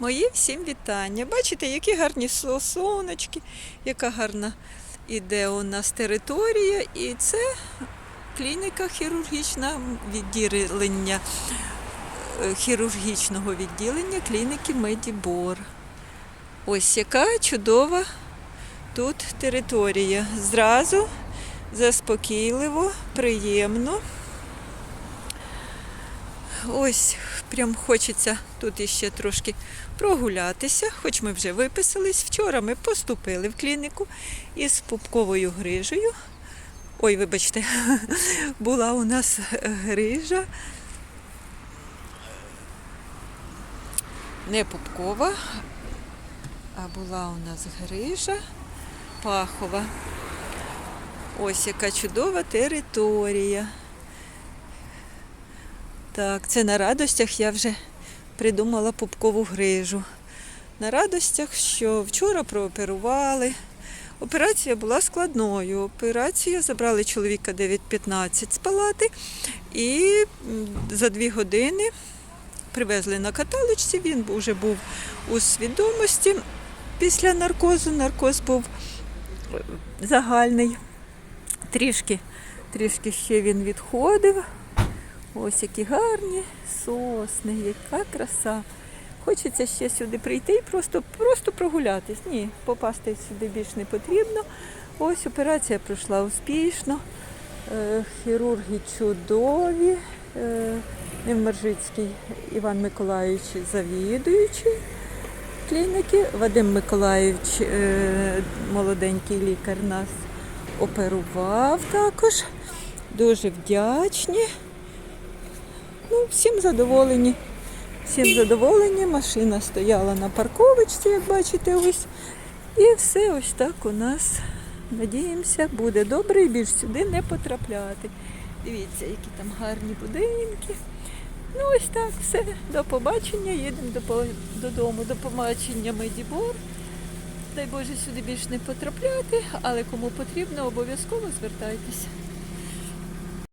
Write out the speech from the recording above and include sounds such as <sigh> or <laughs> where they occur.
Мої всім вітання. Бачите, які гарні сосоночки, яка гарна іде у нас територія. І це клініка хірургічна відділення е, хірургічного відділення клініки Медібор. Ось яка чудова тут територія. Зразу заспокійливо, приємно. Ось прям хочеться тут іще трошки прогулятися, хоч ми вже виписались. Вчора ми поступили в клініку із пупковою грижею. Ой, вибачте, <laughs> була у нас грижа. Не пупкова, а була у нас грижа пахова. Ось яка чудова територія. Так, це на радостях я вже придумала пупкову грижу. На радостях, що вчора прооперували. Операція була складною. Операція забрали чоловіка 9.15 з палати і за дві години привезли на каталочці. Він вже був у свідомості після наркозу. Наркоз був е, загальний. Трішки, трішки ще він відходив. Ось які гарні сосни, яка краса. Хочеться ще сюди прийти і просто, просто прогулятись. Ні, попасти сюди більш не потрібно. Ось операція пройшла успішно. Е, Хірурги чудові. Е, Невмержицький Іван Миколаївич завідуючий клініки. Вадим Миколаївич, е, молоденький лікар, нас оперував також. Дуже вдячні. Ну, всім задоволені. Всім задоволені. Машина стояла на парковочці, як бачите, ось. І все ось так у нас. Надіємося, буде добре і більш сюди не потрапляти. Дивіться, які там гарні будинки. Ну ось так, все. До побачення. Їдемо до, додому. До побачення Медібор. Дай Боже сюди більш не потрапляти, але кому потрібно, обов'язково звертайтеся.